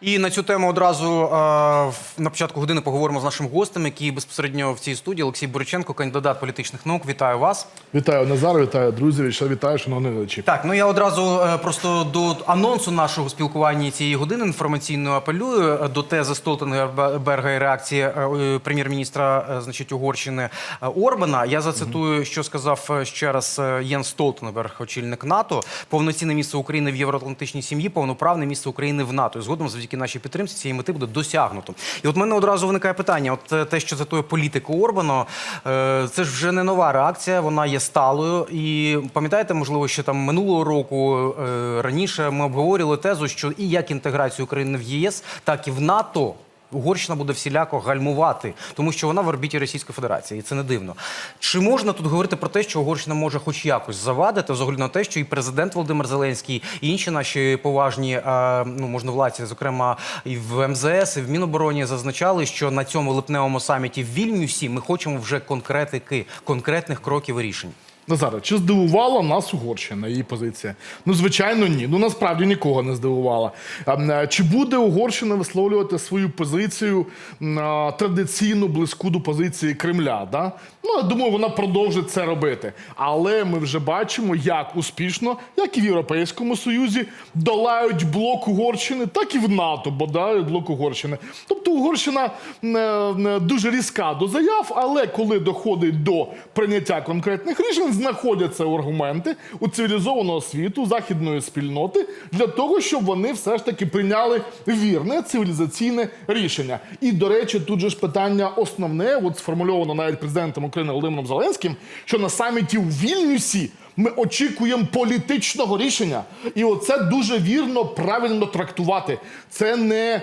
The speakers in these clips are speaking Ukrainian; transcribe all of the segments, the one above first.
І на цю тему одразу е, на початку години поговоримо з нашим гостем, який безпосередньо в цій студії Олексій Бориченко, кандидат політичних наук. Вітаю вас. Вітаю Назар, вітаю друзі, ще вітаю, шановні глядачі. Так, ну я одразу е, просто до анонсу нашого спілкування цієї години інформаційно апелюю е, до тези Столтенгерберга і реакції прем'єр-міністра значить Угорщини Орбана. Я зацитую, що сказав ще раз Єн Столтенберг, очільник НАТО. Повноцінне місце України в євроатлантичній сім'ї, повноправне місце України в НАТО. Згодом, завдяки нашій підтримці, цієї мети буде досягнуто. І от мене одразу виникає питання: от е, те, що цитує політику Орбана, е, це ж вже не нова реакція, вона є сталою. І пам'ятаєте, можливо, що там минулого року е, раніше ми обговорювали тезу, що і як інтеграцію України в ЄС, так і в НАТО. Угорщина буде всіляко гальмувати, тому що вона в орбіті Російської Федерації, і це не дивно. Чи можна тут говорити про те, що Угорщина може хоч якось завадити, огляду на те, що і президент Володимир Зеленський, і інші наші поважні е, ну можновладці, зокрема і в МЗС, і в Мінобороні, зазначали, що на цьому липневому саміті в Вільнюсі ми хочемо вже конкретики, конкретних кроків і рішень. Назаре, чи здивувала нас Угорщина, її позиція? Ну, звичайно, ні. Ну насправді нікого не здивувала. А, м, е, Чи буде Угорщина висловлювати свою позицію м, а, традиційно близьку до позиції Кремля? Да? Ну, я думаю, вона продовжить це робити. Але ми вже бачимо, як успішно, як і в Європейському Союзі, долають блок Угорщини, так і в НАТО бодають блок Угорщини. Тобто Угорщина м, е, дуже різка до заяв, але коли доходить до прийняття конкретних рішень, знаходяться аргументи у цивілізованого світу, західної спільноти для того, щоб вони все ж таки прийняли вірне цивілізаційне рішення. І до речі, тут же ж питання основне, от сформульовано навіть президентом України Володимиром Зеленським, що на саміті у Вільнюсі. Ми очікуємо політичного рішення, і оце дуже вірно, правильно трактувати. Це не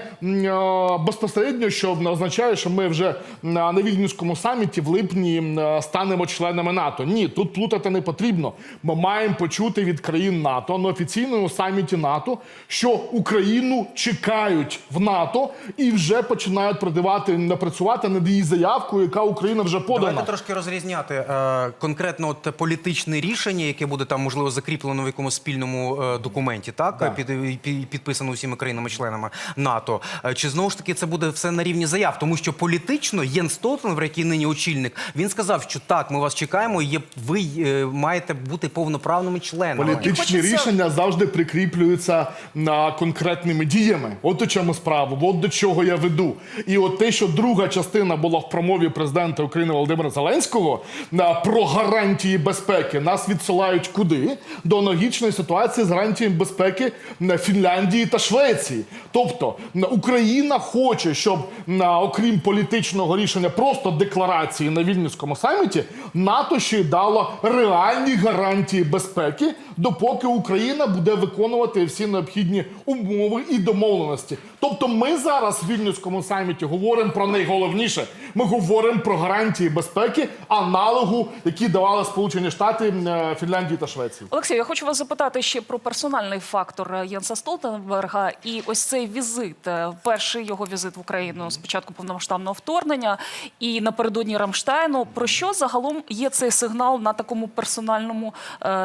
безпосередньо, що означає, що ми вже на вільнюському саміті в липні станемо членами НАТО. Ні, тут плутати не потрібно. Ми маємо почути від країн НАТО на офіційному саміті НАТО, що Україну чекають в НАТО і вже починають продавати напрацювати над її заявкою, яка Україна вже подана. Давайте трошки розрізняти е, конкретно от політичне рішення, яке буде там можливо закріплено в якомусь спільному е, документі, так Да. під, під підписано усіма країнами-членами НАТО. Е, Чи знову ж таки це буде все на рівні заяв? Тому що політично Єн Столтенберг, який нині очільник, він сказав, що так, ми вас чекаємо, є ви е, маєте бути повноправними членами. Політичні хочеться- рішення завжди прикріплюються на конкретними діями. От у чому справа, от до чого я веду. І от те, що друга частина була в промові президента України Володимира Зеленського на- про гарантії безпеки, нас відсилають куди? До аналогічної ситуації з гарантіями безпеки на Фінляндії та Швеції. Тобто Україна хоче, щоб на окрім політичного рішення, просто декларації на вільнюському саміті, НАТО ще й дало реальні гарантії безпеки, допоки Україна буде виконувати всі необхідні умови і домовленості. Тобто, ми зараз в вільнюському саміті говоримо про найголовніше. Ми говоримо про гарантії безпеки, аналогу, які давали Сполучені Штати, е, Фінляндії та Швеції. Олексій, я хочу вас запитати ще про персональний фактор е, Єнса Столтенберга і ось цей візит, е, перший його візит в Україну з початку повномасштабного вторгнення і напередодні Рамштайну. Про що загалом є цей сигнал на такому персональному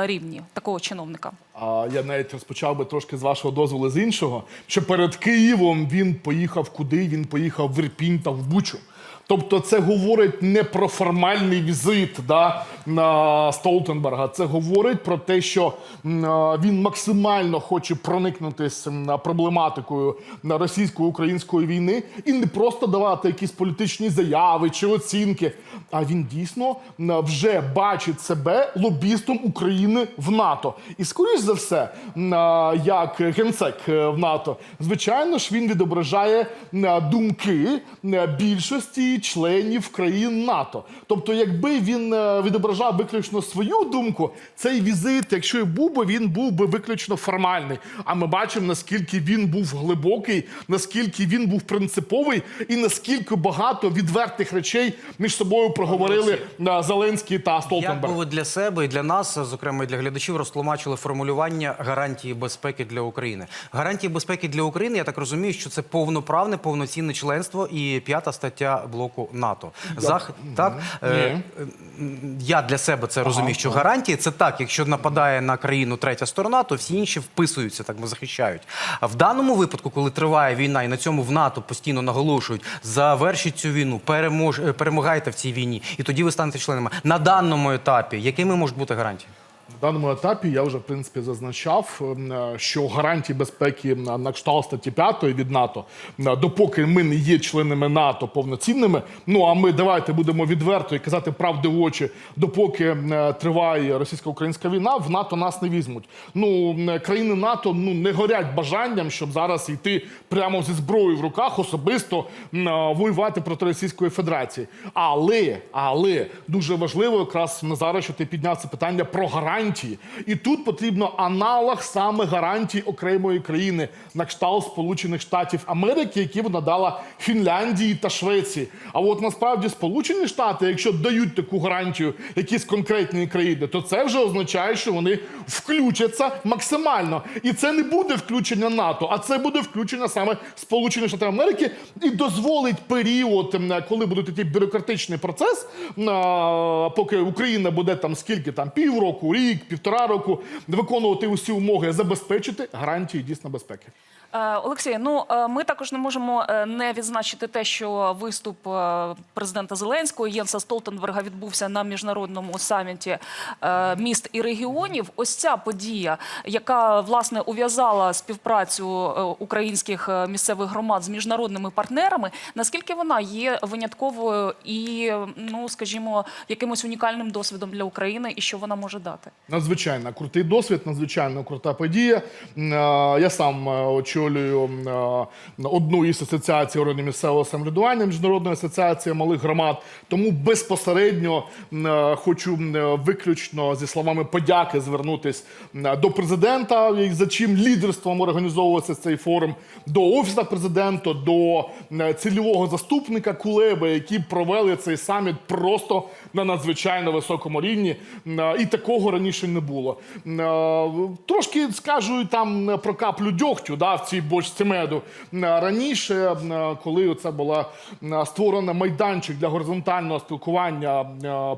рівні такого чиновника? А я навіть розпочав би трошки з вашого дозволу з іншого, що перед Києвом він поїхав куди? Він поїхав в Ірпінь та в Бучу. Тобто це говорить не про формальний візит да, на Столтенберга. Це говорить про те, що він максимально хоче проникнутися проблематикою російсько-української війни і не просто давати якісь політичні заяви чи оцінки. А він дійсно вже бачить себе лобістом України в НАТО. І скоріш за все, як генсек е, в НАТО, звичайно ж, він відображає думки більшості членів країн НАТО. Тобто, якби він е, відображав виключно свою думку, цей візит, якщо і був би, він був би виключно формальний. А ми бачимо, наскільки він був глибокий, наскільки він був принциповий, і наскільки багато відвертих речей між собою проговорили е, Зеленський та Як би ви для себе і для нас, зокрема і для глядачів, розтлумачили формулювання гарантії безпеки для України? Гарантії безпеки для України, я так розумію, що це повноправне, повноцінне членство і п'ята стаття блоку блоку НАТО. Зах... Так? Е, Я для себе це розумію, що гарантії це так, якщо нападає на країну третя сторона, то всі інші вписуються, так захищають. А в даному випадку, коли триває війна, і на цьому в НАТО постійно наголошують, завершіть цю війну, перемож... перемагайте в цій війні, і тоді ви станете членами. На даному етапі, якими можуть бути гарантії? Даному етапі я вже в принципі зазначав, ем, е, що гарантії безпеки на кшталт статті 5 від НАТО, е, допоки ми не є членами НАТО повноцінними. Ну а ми давайте будемо відверто і казати правди в очі, допоки е, триває російсько-українська війна, в НАТО нас не візьмуть. Ну країни НАТО ну не горять бажанням, щоб зараз йти прямо зі зброєю в руках, особисто воювати проти Російської Федерації. Але, але дуже важливо якраз зараз, що ти підняв це питання про гарантії. І тут потрібно аналог саме гарантій окремої країни на кшталт Сполучених Штатів Америки, які вона дала Фінляндії та Швеції. А от насправді Сполучені Штати, якщо дають таку гарантію якісь конкретні країни, то це вже означає, що вони включаться максимально. І це не буде включення НАТО, а це буде включення саме Сполучених Штатів Америки і дозволить період, коли буде такий бюрократичний процес, поки Україна буде там скільки там півроку, рік, півтора року виконувати усі умови, забезпечити гарантії дійсно безпеки. Е, Олексій, ну е, ми також не можемо е, не відзначити те, що виступ президента Зеленського Єнса Столтенберга відбувся на міжнародному саміті міст і регіонів. Ось ця подія, яка власне ув'язала співпрацю українських місцевих громад з міжнародними партнерами. Наскільки вона є винятковою і, ну скажімо, якимось унікальним досвідом для України, і що вона може дати? Надзвичайно крутий досвід, надзвичайно крута подія. Я сам е, очолюю одну із асоціацій органів місцевого самоврядування, міжнародної асоціації малих громад. Тому безпосередньо хочу виключно зі словами подяки звернутись до президента, за чим лідерством організовувався цей форум, до офісу президента, до цільового заступника Кулеби, які провели цей саміт просто на надзвичайно високому рівні. І такого раніше не було. Трошки скажу там про каплю дьогтю да, в цій бочці меду. М, Раніше, коли це була створена майданчик для горизонтального спілкування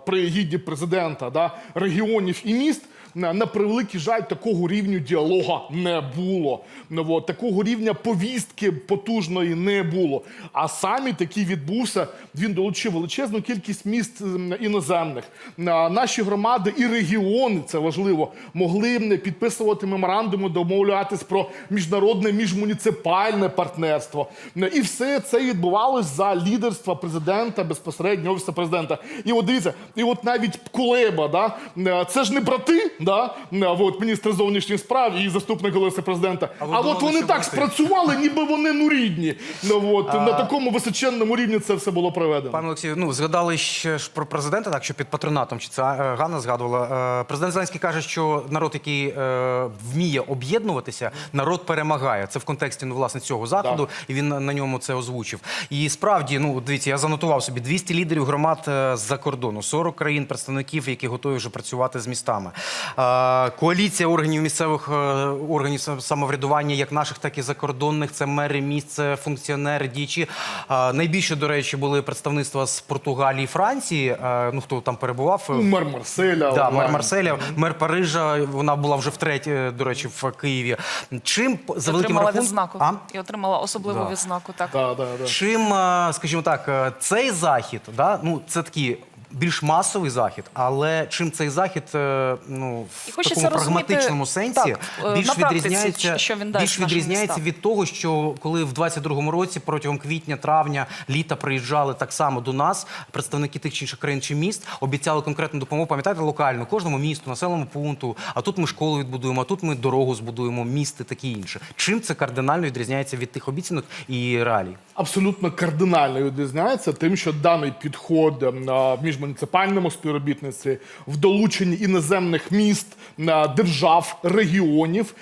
при гіді президента да, регіонів і міст. На, превеликий жаль, такого рівню діалога не було. Ну, от, такого рівня повістки потужної не було. А саміт, який відбувся, він долучив величезну кількість міст іноземних. Наші громади і регіони, це важливо, могли підписувати меморандуми, домовлятись про міжнародне міжмуніципальне партнерство. І все це відбувалось за лідерства президента, безпосередньо офісу президента. І от дивіться, і от навіть Кулеба, да, це ж не брати, да, от міністр зовнішніх справ і заступник офісу президента. А, ви от вони так спрацювали, ніби вони ну рідні. Ну, от, на такому височенному рівні це все було проведено. Пане Олексію, ну згадали ще ж про президента, так що під патронатом, чи це е, Ганна згадувала. Е, Президент Зеленський каже, що народ, який е, вміє об'єднуватися, народ перемагає. Це в контексті ну, власне цього заходу, і він на ньому це озвучив. І справді, ну дивіться, я занотував собі 200 лідерів громад з-за кордону, 40 країн, представників, які готові вже працювати з містами. Коаліція органів місцевих е, органів самоврядування, як наших, так і закордонних. Це мери місце, функціонери, діячі. Найбільше, до речі, були представництва з Португалії, Франції. Ну хто там перебував? Ну, Мер Марселя. Да, мер Марселя, мер Парижа. Вона була вже втретє, до речі, в Києві. Чим за великим отримала рахунком... відзнаку А? і отримала особливу Да. відзнаку. Так. Да, да, да. Чим, е, скажімо так, е, цей захід, да, ну це такий більш масовий захід, але чим цей захід е, ну, в такому прагматичному сенсі так, е, більш відрізняється, що він дасть більш відрізняється містам. від того, що коли в 22-му році протягом квітня, травня, літа приїжджали так само до нас представники тих чи інших країн чи міст, обіцяли конкретну допомогу. Пам'ятаєте, локально кожному місту, населеному пункту. А тут ми школу відбудуємо, а тут ми дорогу збудуємо, місти таке інше. Чим це кардинально відрізняється від тих обіцянок і реалій? Абсолютно кардинально відрізняється тим, що даний підход ем, в міжмуніципальному співробітництві, в долученні іноземних міст, держав, регіонів.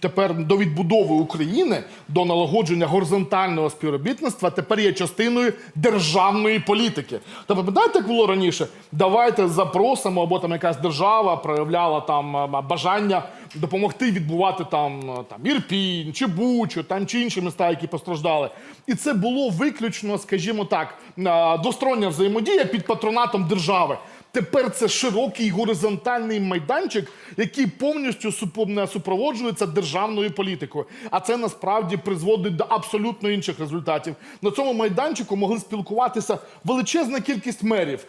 Тепер до відбудови України, до налагодження горизонтального співробітництва тепер є частиною державної політики. Та пам'ятаєте, як було раніше? Давайте запросимо, або там якась держава проявляла там е, бажання допомогти відбувати там, е, там Ірпінь, чи Бучу, там чи інші міста, які постраждали. І це було виключно, скажімо так, двостороння взаємодія під патронатом держави. Тепер це широкий горизонтальний майданчик, який повністю супроводжується державною політикою. А це насправді призводить до абсолютно інших результатів. На цьому майданчику могли спілкуватися величезна кількість мерів,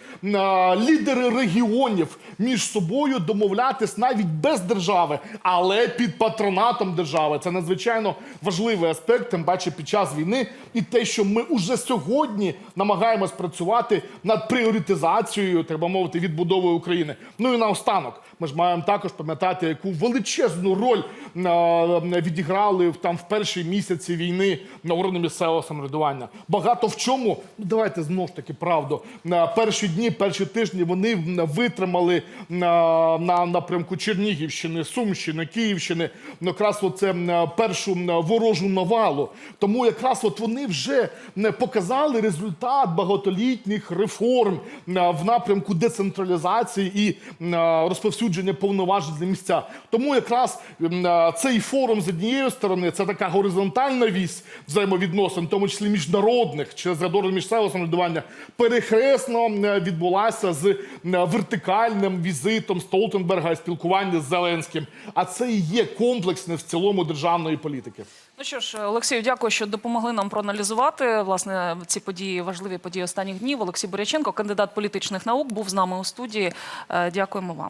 лідери регіонів між собою домовлятись навіть без держави, але під патронатом держави. Це надзвичайно важливий аспект, тим паче під час війни, і те, що ми уже сьогодні намагаємось працювати над пріоритизацією, так би мовити, відбудови України. Ну і наостанок, ми ж маємо також пам'ятати, яку величезну роль е, відіграли там в перші місяці війни на органи місцевого самоврядування. Багато в чому, ну давайте знову ж таки правду. На перші дні, перші тижні вони витримали на, на напрямку Чернігівщини, Сумщини, Київщини. Ну, якраз оце першу ворожу навалу. Тому якраз от вони вже м, показали результат багатолітніх реформ в напрямку децентралізації і розповсюдження повноважень на місця. Тому якраз цей форум з однієї сторони це така горизонтальна вісь взаємовідносин, в тому числі міжнародних через рядори місцевого самоврядування, перехресно м, відбулася з вертикальним візитом Столтенберга і спілкування з Зеленським. А це і є комплексне в цілому державної політики. Ну що ж, Олексію, дякую, що допомогли нам проаналізувати власне ці події, важливі події останніх днів. Олексій Боряченко, кандидат політичних наук, був з нами у студії. Е, Дякуємо вам.